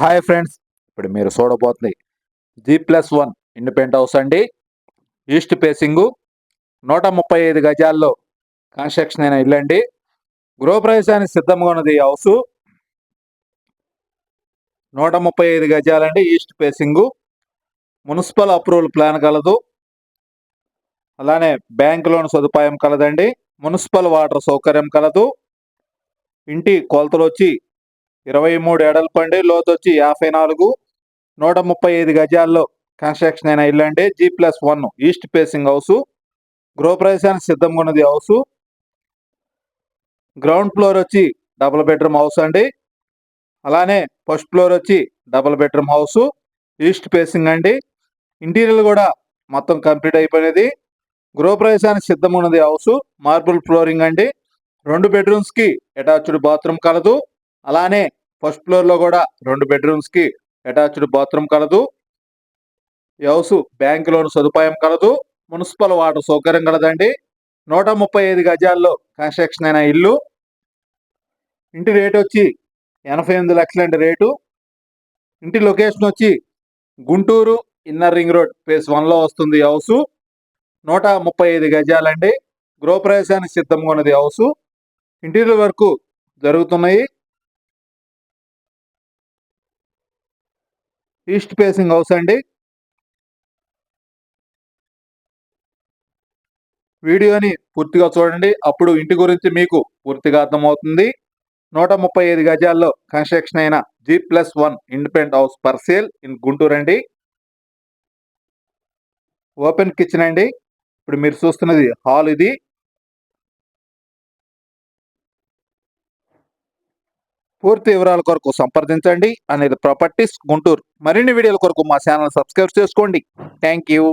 Hi friends ఇప్పుడు మీరు చూడబోతుంది G plus one independent house అండి. ఈస్ట్ ఫేసింగు నూట ముప్పై ఐదు గజాల్లో కన్స్ట్రక్షన్ అయిన ఇల్లు అండి. గృహప్రవేశానికి సిద్ధంగా ఉన్నది ఈ హౌస్ నూట ముప్పై ఐదు గజాలండి east facing municipal approval plan కలదు. అలానే బ్యాంక్ లోన్ సదుపాయం కలదండి. మున్సిపల్ వాటర్ సౌకర్యం కలదు. ఇంటి కొలతలు వచ్చి ఇరవై మూడు ఎడల్పండి లోతు వచ్చి యాభై నాలుగు నూట ముప్పై ఐదు గజాల్లో కన్స్ట్రక్షన్ అయిన ఇల్లు అండి G plus one east facing house గృహప్రవేశానికి సిద్ధంగా ఉన్నది హౌస్. గ్రౌండ్ ఫ్లోర్ వచ్చి డబుల్ బెడ్రూమ్ హౌస్ అండి. అలానే ఫస్ట్ ఫ్లోర్ వచ్చి double bedroom house east facing అండి. ఇంటీరియర్ కూడా మొత్తం కంప్లీట్ అయిపోయినది. గృహప్రవేశానికి సిద్ధం ఉన్నది హౌస్. మార్బుల్ ఫ్లోరింగ్ అండి. రెండు బెడ్రూమ్స్కి అటాచ్డ్ బాత్రూమ్ కలదు. అలానే ఫస్ట్ ఫ్లోర్లో కూడా రెండు బెడ్రూమ్స్కి అటాచ్డ్ బాత్రూమ్ కలదు. ఈ హౌస్ బ్యాంక్ లోన్ సదుపాయం కలదు. మున్సిపల్ వాటర్ సౌకర్యం కలదండి. నూట ముప్పై ఐదు గజాల్లో కన్స్ట్రక్షన్ అయిన ఇల్లు. ఇంటి రేట్ వచ్చి ఎనభై ఎనిమిది లక్షలండి రేటు. ఇంటి లొకేషన్ వచ్చి Guntur inner ring road phase వన్లో వస్తుంది హౌసు. నూట ముప్పై ఐదు గజాలండి. గృహప్రవేశానికి సిద్ధంగా ఉన్నది హౌసు. ఇంటీరియర్ వరకు జరుగుతున్నాయి. ఈస్ట్ ఫేసింగ్ హౌస్ అండి. వీడియోని పూర్తిగా చూడండి. అప్పుడు ఇంటి గురించి మీకు పూర్తిగా అర్థమవుతుంది. నూట ముప్పై ఐదు గజాల్లో కన్స్ట్రక్షన్ అయిన G plus one independent house for sale in Guntur అండి. ఓపెన్ కిచెన్ అండి. ఇప్పుడు మీరు చూస్తున్నది హాల్ ఇది. పూర్తి వివరాల కొరకు సంప్రదించండి అనేది ప్రాపర్టీస్ గుంటూరు. మరిన్ని వీడియోల కొరకు మా ఛానల్ సబ్స్క్రైబ్ చేసుకోండి. Thank you